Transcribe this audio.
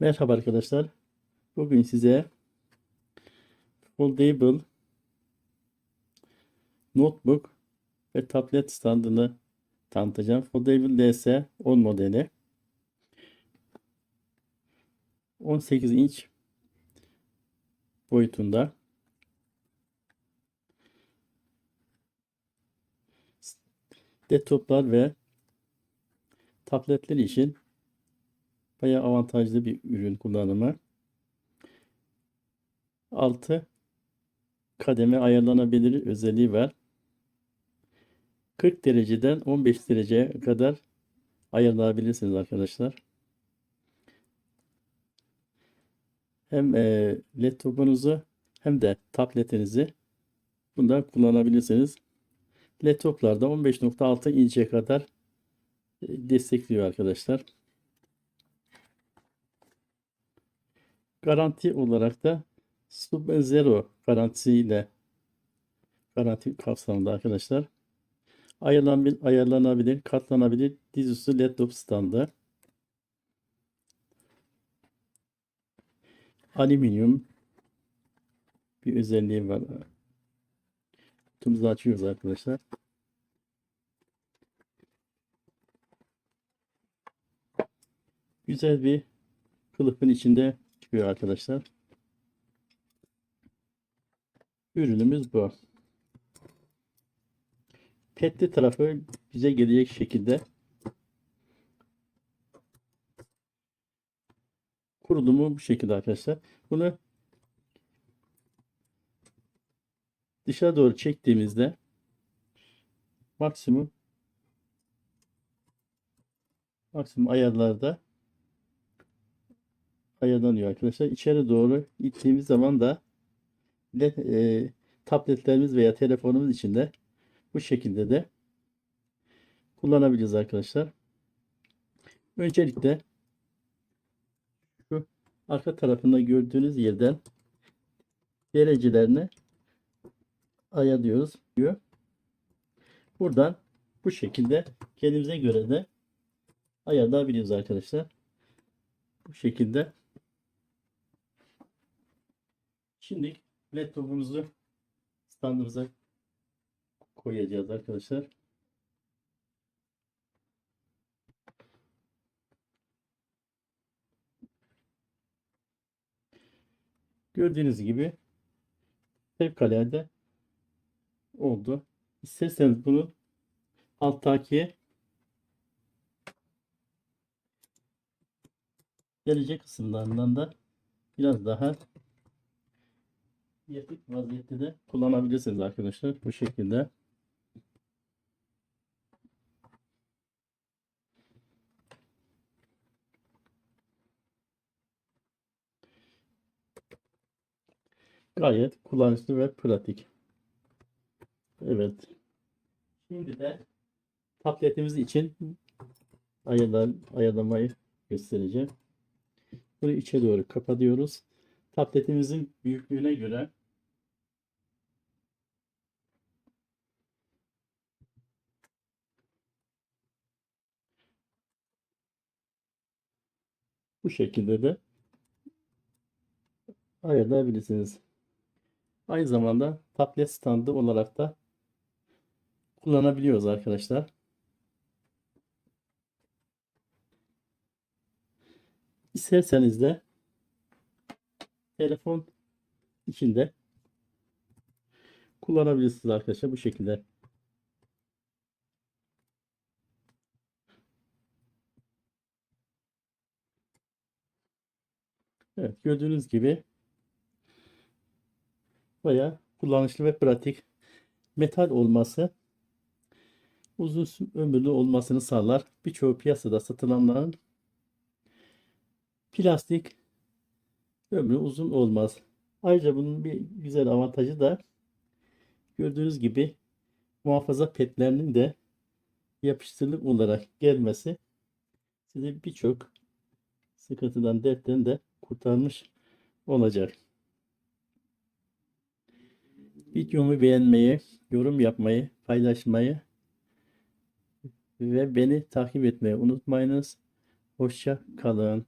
Merhaba arkadaşlar. Bugün size Foldable Notebook ve tablet standını tanıtacağım. Foldable DS 10 modeli. 18 inç boyutunda. Desktoplar ve tabletler için bayağı avantajlı bir ürün kullanımı. 6 kademe ayarlanabilir özelliği var. 40 dereceden 15 dereceye kadar ayarlayabilirsiniz arkadaşlar. Hem e, laptopunuzu hem de tabletinizi bunda kullanabilirsiniz. Laptoplarda 15.6 inçe kadar e, destekliyor arkadaşlar. Garanti olarak da Sub Zero garantisiyle garanti kapsamında arkadaşlar. Ayarlanabilir, ayarlanabilir, katlanabilir dizüstü laptop standı. Alüminyum bir özelliği var. Kutumuzu açıyoruz arkadaşlar. Güzel bir kılıfın içinde çıkıyor arkadaşlar. Ürünümüz bu. Petli tarafı bize gelecek şekilde kurulumu bu şekilde arkadaşlar. Bunu dışarı doğru çektiğimizde maksimum maksimum ayarlarda ayarlanıyor arkadaşlar. İçeri doğru ittiğimiz zaman da LED, e, tabletlerimiz veya telefonumuz için de bu şekilde de kullanabiliriz arkadaşlar. Öncelikle şu arka tarafında gördüğünüz yerden derecelerini ayarlıyoruz diyor. Buradan bu şekilde kendimize göre de ayarlayabiliyoruz arkadaşlar. Bu şekilde. Şimdi laptopumuzu standımıza koyacağız arkadaşlar. Gördüğünüz gibi fevkalade oldu. İsterseniz bunu alttaki gelecek kısımlarından da biraz daha yırtık vaziyette de kullanabilirsiniz arkadaşlar. Bu şekilde. Gayet kullanışlı ve pratik. Evet. Şimdi de tabletimiz için ayarlar, ayarlamayı göstereceğim. Bunu içe doğru kapatıyoruz. Tabletimizin büyüklüğüne göre bu şekilde de ayarlayabilirsiniz. Aynı zamanda tablet standı olarak da kullanabiliyoruz arkadaşlar. İsterseniz de telefon içinde kullanabilirsiniz arkadaşlar bu şekilde. Evet gördüğünüz gibi bayağı kullanışlı ve pratik. Metal olması uzun ömürlü olmasını sağlar. Birçoğu piyasada satılanların plastik ömrü uzun olmaz. Ayrıca bunun bir güzel avantajı da gördüğünüz gibi muhafaza petlerinin de yapıştırılık olarak gelmesi sizi birçok sıkıntıdan dertten de kurtarmış olacak. Videomu beğenmeyi, yorum yapmayı, paylaşmayı ve beni takip etmeyi unutmayınız. Hoşça kalın.